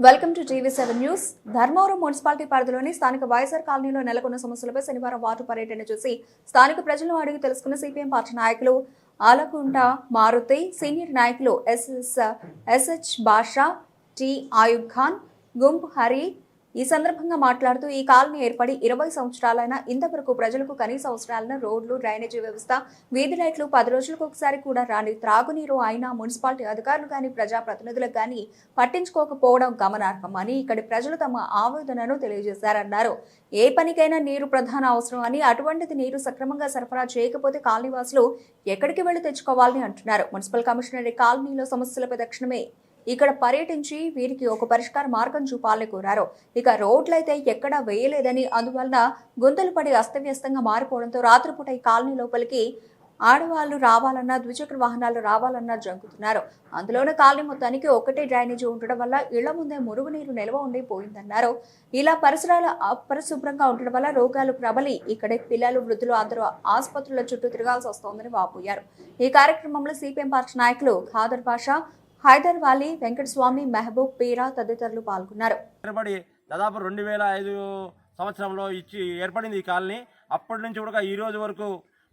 Welcome to TV seven news. Dharmavaram municipality పరిధిలోని స్థానిక వైఎస్ఆర్ కాలనీలో నెలకొన్న సమస్యలపై శనివారం వార్డు పర్యటన చూసి స్థానిక ప్రజలను అడిగి తెలుసుకున్న సిపిఎం పార్టీ నాయకులు ఆలకుంట మారుతి సీనియర్ నాయకులు SS SH Basha T Ayub Khan గుంప్ Hari ఈ సందర్భంగా మాట్లాడుతూ ఈ కాలనీ ఏర్పడి ఇరవై సంవత్సరాలైన ఇంతవరకు ప్రజలకు కనీస అవసరాలను రోడ్లు డ్రైనేజీ వ్యవస్థ వీధి లైట్లు పది రోజులకు ఒకసారి కూడా రాని త్రాగునీరు అయినా మున్సిపాలిటీ అధికారులు కానీ ప్రజాప్రతినిధులకు కానీ పట్టించుకోకపోవడం గమనార్హం అని ఇక్కడి ప్రజలు తమ ఆవేదనను తెలియజేశారన్నారు. ఏ పనికైనా నీరు ప్రధాన అవసరం అని అటువంటిది నీరు సక్రమంగా సరఫరా చేయకపోతే కాలనీవాసులు ఎక్కడికి వెళ్ళి తెచ్చుకోవాలని అంటున్నారు. మున్సిపల్ కమిషనర్ కాలనీలో సమస్యలపై తక్షణమే ఇక్కడ పర్యటించి వీరికి ఒక పరిష్కార మార్గం చూపాలని కోరారు. ఇక రోడ్లైతే ఎక్కడా వేయలేదని అందువలన గుంతలు పడి అస్తవ్యస్తంగా మారిపోవడంతో రాత్రిపూట ఈ కాలనీ లోపలికి ఆడవాళ్ళు రావాలన్నా ద్విచక్ర వాహనాలు రావాలన్నా జంకుతున్నారు. అందులోనే కాలనీ మొత్తానికి ఒకటే డ్రైనేజీ ఉండడం వల్ల ఇళ్ళ ముందే మురుగునీరు నిల్వ ఉండి పోయిందన్నారు ఇలా పరిసరాలు అపరిశుభ్రంగా ఉండడం వల్ల రోగాలు ప్రబలి ఇక్కడే పిల్లలు వృద్ధులు అందరూ ఆసుపత్రుల చుట్టూ తిరగాల్సి వస్తోందని వాపోయారు. ఈ కార్యక్రమంలో సిపిఎం పార్టీ నాయకులు ఖాదర్ భాష హైదర్ వాలీ వెంకటస్వామి మెహబూబ్ పీరా తదితరులు పాల్గొన్నారు. ఏర్పడి దాదాపు రెండు వేల ఐదు సంవత్సరంలో ఇచ్చి ఏర్పడింది ఈ కాలనీ. అప్పటి నుంచి కూడా ఈ రోజు వరకు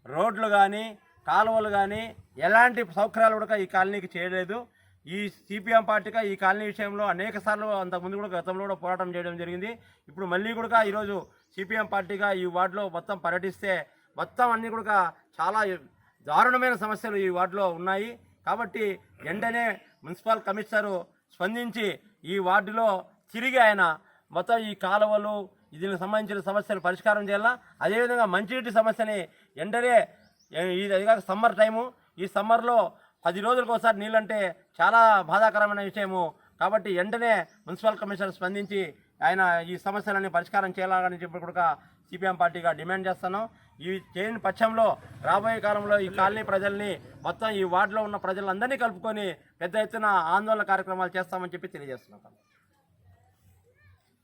రోడ్లు కానీ కాలువలు కానీ ఎలాంటి సౌకర్యాలు కూడా ఈ కాలనీకి చేయలేదు. ఈ సిపిఎం పార్టీగా ఈ కాలనీ విషయంలో అనేక సార్లు అంతకుముందు కూడా గతంలో కూడా పోరాటం చేయడం జరిగింది. ఇప్పుడు మళ్ళీ కూడా ఈరోజు సిపిఎం పార్టీగా ఈ వార్డులో మొత్తం పర్యటిస్తే మొత్తం అన్నీ కూడా చాలా దారుణమైన సమస్యలు ఈ వార్డులో ఉన్నాయి. కాబట్టి వెంటనే మున్సిపల్ కమిషనరు స్పందించి ఈ వార్డులో తిరిగి ఆయన మొత్తం ఈ కాలువలు దీనికి సంబంధించిన సమస్యలు పరిష్కారం చేయాలా? అదేవిధంగా మంచినీటి సమస్యని వెంటనే ఇది అది కాక సమ్మర్ టైము. ఈ సమ్మర్లో పది రోజులకు ఒకసారి నీళ్ళంటే చాలా బాధాకరమైన విషయము. కాబట్టి వెంటనే మున్సిపల్ కమిషనర్ స్పందించి ఆయన ఈ సమస్యలని పరిష్కారం చేయాలని చెప్పి కూడా సిపిఎం పార్టీగా డిమాండ్ చేస్తున్నాం. ఈ చేయని పక్షంలో రాబోయే కాలంలో ఈ కాలనీ ప్రజల్ని మొత్తం ఈ వార్డులో ఉన్న ప్రజలందరినీ కలుపుకొని పెద్ద ఎత్తున ఆందోళన కార్యక్రమాలు చేస్తామని చెప్పి తెలియజేస్తున్నాం.